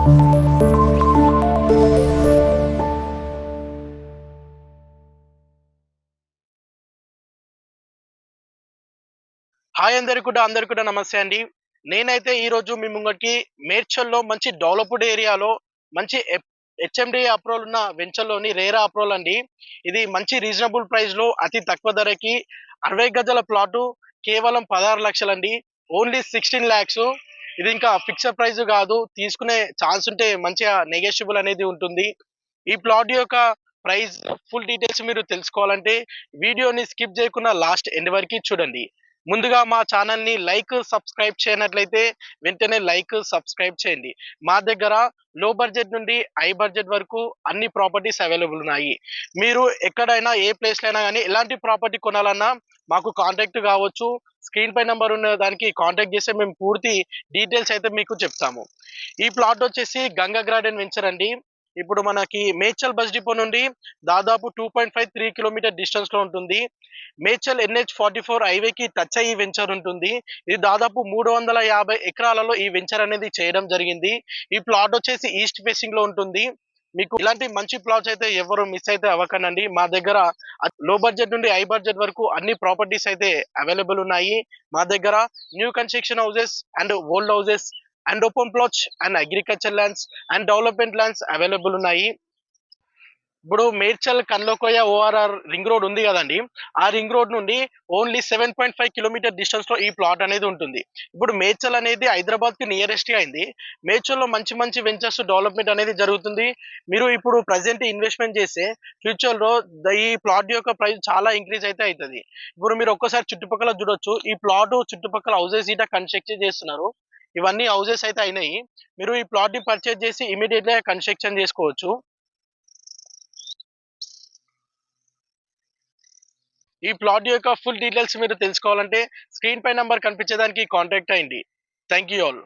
Hi అందరికి కూడా అందరికి కూడా నమస్తే అండి. నేనైతే ఈరోజు మీ ముంగటికి మేడ్చల్లో మంచి డెవలప్డ్ ఏరియాలో మంచి హెచ్ఎండి అప్రోల్ ఉన్న వెంచర్లోని రేరా అప్రోల్ అండి. ఇది మంచి రీజనబుల్ ప్రైస్లో అతి తక్కువ ధరకి అరవై గజల ప్లాటు కేవలం పదహారు లక్షలండి. ఓన్లీ సిక్స్టీన్ ల్యాక్స్ ఇది ఇంకా ఫిక్స్డ్ ప్రైస్ కాదు. తీసుకునే ఛాన్స్ ఉంటే మంచిగా నెగోషియబుల్ అనేది ఉంటుంది. ఈ ప్లాట్ యొక్క ప్రైస్ ఫుల్ డీటెయిల్స్ మీరు తెలుసుకోవాలంటే వీడియోని స్కిప్ చేయకుండా లాస్ట్ ఎండ్ వరకు చూడండి. ముందుగా మా ఛానల్ని లైక్ సబ్స్క్రైబ్ చేయనట్లయితే వెంటనే లైక్ సబ్స్క్రైబ్ చేయండి. మా దగ్గర లో బడ్జెట్ నుండి హై బడ్జెట్ వరకు అన్ని ప్రాపర్టీస్ అవైలబుల్ ఉన్నాయి. మీరు ఎక్కడైనా ఏ ప్లేస్లో అయినా కానీ ఎలాంటి ప్రాపర్టీ కొనాలన్నా మాకు కాంటాక్ట్ కావచ్చు. స్క్రీన్ పై నెంబర్ ఉన్న దానికి కాంటాక్ట్ చేస్తే మేము పూర్తి డీటెయిల్స్ అయితే మీకు చెప్తాము. ఈ ప్లాట్ వచ్చేసి గంగా గార్డెన్ వెంచర్ అండి. ఇప్పుడు మనకి మేచల్ బస్ డిపో నుండి దాదాపు two point five three kilometer డిస్టెన్స్లో ఉంటుంది. మేచల్ ఎన్హెచ్ ఫార్టీ ఫోర్ హైవేకి టచ్ అయ్యి వెంచర్ ఉంటుంది. ఇది దాదాపు మూడు వందల యాభై ఎకరాలలో ఈ వెంచర్ అనేది చేయడం జరిగింది. ఈ ప్లాట్ వచ్చేసి ఈస్ట్ ఫేసింగ్లో ఉంటుంది. మీకు ఇలాంటి మంచి ప్లాట్స్ అయితే ఎవరు మిస్ అయితే అవ్వకండి. మా దగ్గర లో బడ్జెట్ నుండి హై బడ్జెట్ వరకు అన్ని ప్రాపర్టీస్ అయితే అవైలబుల్ ఉన్నాయి. మా దగ్గర new construction houses and old houses and open plots and agriculture lands and development lands available ఉన్నాయి. ఇప్పుడు మేడ్చల్ కన్లోకోయ ఓఆర్ఆర్ రింగ్ రోడ్ ఉంది కదండి. ఆ రింగ్ రోడ్ నుండి only seven point five kilometer డిస్టెన్స్లో ఈ ప్లాట్ అనేది ఉంటుంది. ఇప్పుడు మేడ్చల్ అనేది హైదరాబాద్కి నియరెస్ట్ అయింది. మేడ్చల్లో మంచి మంచి వెంచర్స్ డెవలప్మెంట్ అనేది జరుగుతుంది. మీరు ఇప్పుడు ప్రజెంట్ ఇన్వెస్ట్మెంట్ చేస్తే ఫ్యూచర్లో ద- ఈ ప్లాట్ యొక్క ప్రైస్ చాలా ఇంక్రీజ్ అయితే అవుతుంది ఇప్పుడు మీరు ఒక్కసారి చుట్టుపక్కల చూడొచ్చు. ఈ ప్లాట్ చుట్టుపక్కల హౌసెస్ ఇట కన్స్ట్రక్ట్ చేస్తున్నారు. ఇవన్నీ హౌసెస్ అయితే అయినాయి. మీరు ఈ ప్లాట్ని పర్చేజ్ చేసి ఇమీడియట్గా కన్స్ట్రక్షన్ చేసుకోవచ్చు. ఈ ప్లాట్ యొక్క ఫుల్ డీటెయిల్స్ మీరు తెలుసుకోవాలంటే స్క్రీన్ పై నంబర్ కనిపించేదానికి కాంటాక్ట్ అయ్యండి. Thank you all.